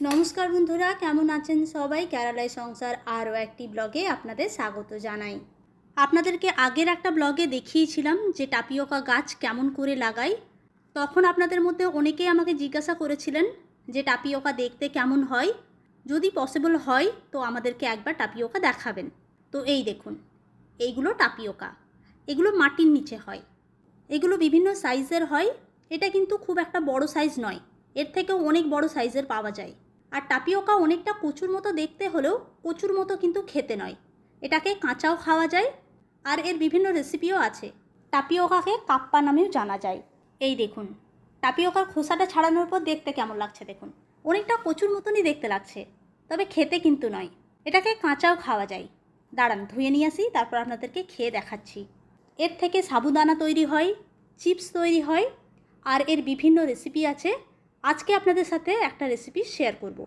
নমস্কার বন্ধুরা, কেমন আছেন সবাই? কেরালায় সংসার আরও একটি ব্লগে আপনাদের স্বাগত জানাই। আপনাদেরকে আগের একটা ব্লগে দেখিয়েছিলাম যে টাপিওকা গাছ কেমন করে লাগাই। তখন আপনাদের মধ্যে অনেকেই আমাকে জিজ্ঞাসা করেছিলেন যে টাপিওকা দেখতে কেমন হয়। যদি পসিবল হয়, তো আমাদেরকে একবার টাপিওকা দেখাবেন। তো এই দেখুন, এইগুলো টাপিওকা। এগুলো মাটির নিচে হয়। এগুলো বিভিন্ন সাইজের হয়। এটা কিন্তু খুব একটা বড় সাইজ নয়। এর থেকেও অনেক বড় সাইজের পাওয়া যায়। আর টাপিওকা অনেকটা কচুর মতো দেখতে হলেও কচুর মতো কিন্তু খেতে নয়। এটাকে কাঁচাও খাওয়া যায় আর এর বিভিন্ন রেসিপিও আছে। টাপিওকাকে কাপ্পা নামেও জানা যায়। এই দেখুন টাপিওকার খোসাটা ছাড়ানোর পর দেখতে কেমন লাগছে দেখুন। অনেকটা কচুর মতনই দেখতে লাগছে, তবে খেতে কিন্তু নয়। এটাকে কাঁচাও খাওয়া যায়। দাঁড়ান, ধুয়ে নিয়ে আসি, তারপর আপনাদেরকে খেয়ে দেখাচ্ছি। এর থেকে সাবুদানা তৈরি হয়, চিপস তৈরি হয়, আর এর বিভিন্ন রেসিপি আছে। আজকে আপনাদের সাথে একটা রেসিপি শেয়ার করব।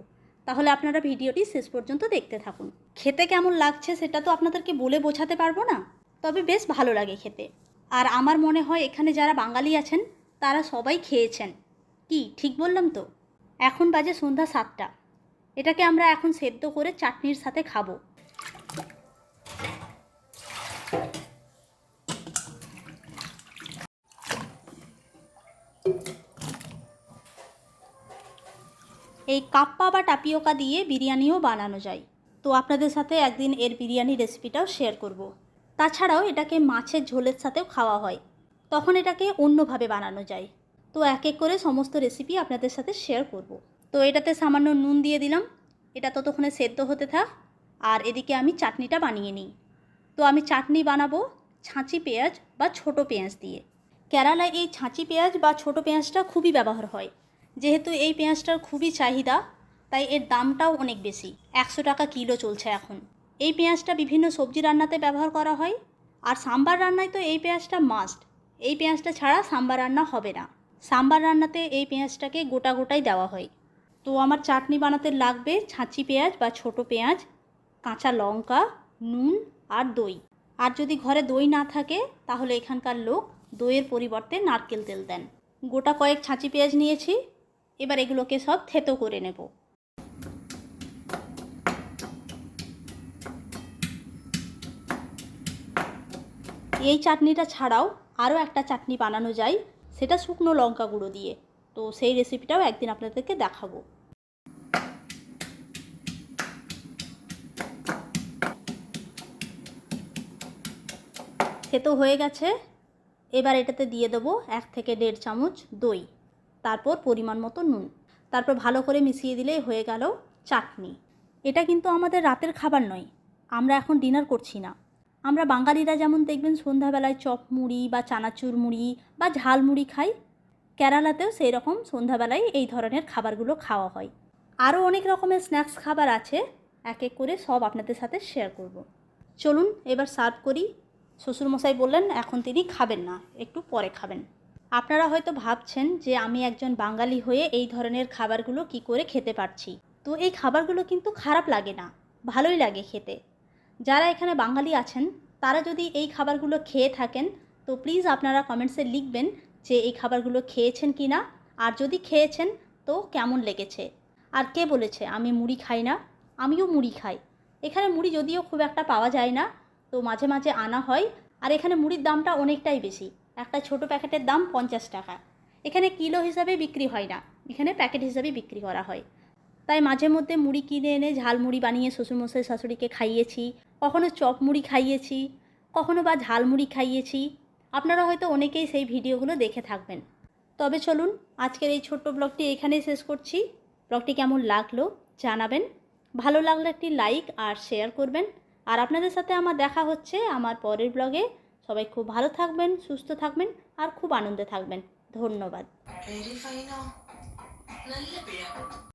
তাহলে আপনারা ভিডিওটি শেষ পর্যন্ত দেখতে থাকুন। খেতে কেমন লাগছে সেটা তো আপনাদেরকে বলে বোঝাতে পারব না, তবে বেশ ভালো লাগে খেতে। আর আমার মনে হয় এখানে যারা বাঙালি আছেন, তারা সবাই খেয়েছেন। কি, ঠিক বললাম তো? এখন বাজে সন্ধ্যা সাতটা। এটাকে আমরা এখন সেদ্ধ করে চাটনির সাথে খাব। এই কাপ্পা বা টাপিওকা দিয়ে বিরিয়ানিও বানানো যায়। তো আপনাদের সাথে একদিন এর বিরিয়ানি রেসিপিটাও শেয়ার করব। তাছাড়াও এটাকে মাছের ঝোলের সাথেও খাওয়া হয়। তখন এটাকে অন্যভাবে বানানো যায়। তো এক এক করে সমস্ত রেসিপি আপনাদের সাথে শেয়ার করব। তো এটাতে সামান্য নুন দিয়ে দিলাম। এটা ততক্ষণে সেদ্ধ হতে থাক। আর এদিকে আমি চাটনিটা বানিয়ে নিই। তো আমি চাটনি বানাবো ছাঁচি পেঁয়াজ বা ছোট পেঁয়াজ দিয়ে। কেরালায় এই ছাঁচি পেঁয়াজ বা ছোট পেঁয়াজটা খুবই ব্যবহার হয়। যেহেতু এই পেঁয়াজটার খুবই চাহিদা, তাই এর দামটাও অনেক বেশি। একশো টাকা কিলো চলছে এখন। এই পেঁয়াজটা বিভিন্ন সবজি রান্নাতে ব্যবহার করা হয়। আর সাম্বার রান্নায় তো এই পেঁয়াজটা মাস্ট এই পেঁয়াজটা ছাড়া সাম্বার রান্না হবে না। সাম্বার রান্নাতে এই পেঁয়াজটাকে গোটা গোটাই দেওয়া হয়। তো আমার চাটনি বানাতে লাগবে ছাঁচি পেঁয়াজ বা ছোট পেঁয়াজ, কাঁচা লঙ্কা, নুন আর দই। আর যদি ঘরে দই না থাকে, তাহলে এখানকার লোক দইয়ের পরিবর্তে নারকেল তেল দেন। গোটা কয়েক ছাঁচি পেঁয়াজ নিয়েছি। এবার এগুলোকে সব থেতো করে নেব। এই চাটনিটা ছাড়াও আরও একটা চাটনি বানানো যায়, সেটা শুকনো লঙ্কা গুঁড়ো দিয়ে। তো সেই রেসিপিটাও একদিন আপনাদেরকে দেখাবো। থেতো হয়ে গেছে। এবার এটাতে দিয়ে দেবো এক থেকে দেড় চামচ দই। তারপর পরিমাণ মতো নুন। তারপর ভালো করে মিশিয়ে দিলেই হয়ে গেল চাটনি। এটা কিন্তু আমাদের রাতের খাবার নয়, আমরা এখন ডিনার করছি না। আমরা বাঙালিরা যেমন দেখবেন সন্ধ্যাবেলায় চপ মুড়ি বা চানাচুর মুড়ি বা ঝাল মুড়ি খাই, কেরালাতেও সেই রকম সন্ধ্যাবেলায় এই ধরনের খাবারগুলো খাওয়া হয়। আরও অনেক রকমের স্ন্যাক্স খাবার আছে, এক এক করে সব আপনাদের সাথে শেয়ার করব। চলুন এবার সার্ভ করি। শ্বশুরমশাই বললেন, এখন তিনি খাবেন না, একটু পরে খাবেন। আপনারা হয়তো ভাবছেন যে আমি একজন বাঙালি হয়ে এই ধরনের খাবারগুলো কি করে খেতে পারছি। তো এই খাবারগুলো কিন্তু খারাপ লাগে না, ভালোই লাগে খেতে। যারা এখানে বাঙালি আছেন, তারা যদি এই খাবারগুলো খেয়ে থাকেন, তো প্লিজ আপনারা কমেন্টসে লিখবেন যে এই খাবারগুলো খেয়েছেন কি না আর যদি খেয়েছেন, তো কেমন লেগেছে? আর কে বলেছে, আমি মুড়ি খাই না? আমিও মুড়ি খাই। এখানে মুড়ি যদিও খুব একটা পাওয়া যায় না, তো মাঝে মাঝে আনা হয়, আর এখানে মুড়ির দামটা অনেকটাই বেশি। একটা ছোট প্যাকেটের দাম পঞ্চাশ টাকা। এখানে কিলো হিসাবে বিক্রি হয় না, এখানে প্যাকেট হিসাবে বিক্রি করা হয়। তাই মাঝে মধ্যে মুড়ি কিনে এনে ঝাল মুড়ি বানিয়ে শ্বশুরমশাই, শাশুড়িকে খাইয়েছি, কখনো চপ মুড়ি খাইয়েছি, কখনো বা ঝাল মুড়ি খাইয়েছি। আপনারা হয়তো অনেকেই সেই ভিডিওগুলো দেখে থাকবেন। তবে চলুন, আজকের এই ছোট্ট ব্লগটি এখানেই শেষ করছি। ব্লগটি কেমন লাগল জানাবেন। ভালো লাগলে একটি লাইক আর শেয়ার করবেন। আর আপনাদের সাথে আমার দেখা হচ্ছে আমার পরের ব্লগে। সবাই খুব ভালো থাকবেন সুস্থ থাকবেন আর খুব আনন্দে থাকবেন। ধন্যবাদ।